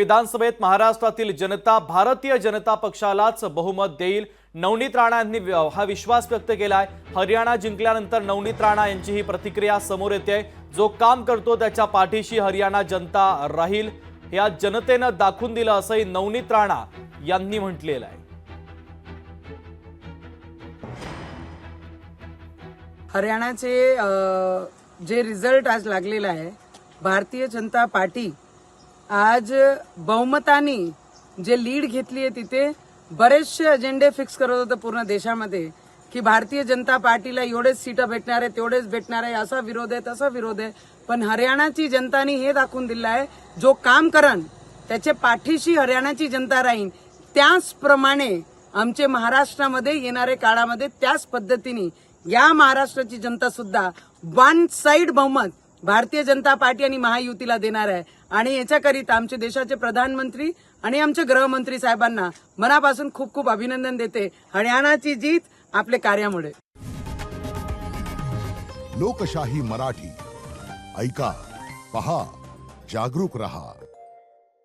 विधानसभेत महाराष्ट्रातील जनता भारतीय जनता पक्षालाच बहुमत देईल. नवनीत राणा यांनी हा विश्वास व्यक्त केलाय. हरियाणा जिंकल्यानंतर नवनीत राणा यांची ही प्रतिक्रिया समोर येते. जो काम करतो त्याच्या पाठीशी हरियाणा जनता राहील. हे आज जनतेनं दाखवून दिलं असंही नवनीत राणा यांनी म्हटलेलं आहे. हरियाणाचे जे रिझल्ट आज लागलेला आहे भारतीय जनता पार्टी आज बहुमताने जे लीड घेतली आहे तिथे बरेचसे अजेंडे फिक्स करत होते पूर्ण देशामध्ये की भारतीय जनता पार्टीला एवढेच सीटं भेटणार आहे तेवढेच भेटणार आहे असा विरोध आहे तसा विरोध आहे. पण हरियाणाची जनतानी हे दाखवून दिलं आहे जो काम करन त्याचे पाठीशी हरियाणाची जनता राहीन त्याचप्रमाणे आमचे महाराष्ट्रामध्ये येणाऱ्या काळामध्ये त्याच पद्धतीने या महाराष्ट्राची जनता सुद्धा वन साईड बहुमत भारतीय जनता पार्टी आणि महायुतीला देणार आहे. आणि याच्याकरिता आमचे देशाचे प्रधानमंत्री आणि आमचे गृहमंत्री साहेबांना मनापासून खूप खूप अभिनंदन देते. हरियाणाची जीत आपले कार्यामुळे. लोकशाही मराठी. ऐका पहा जागरूक रहा.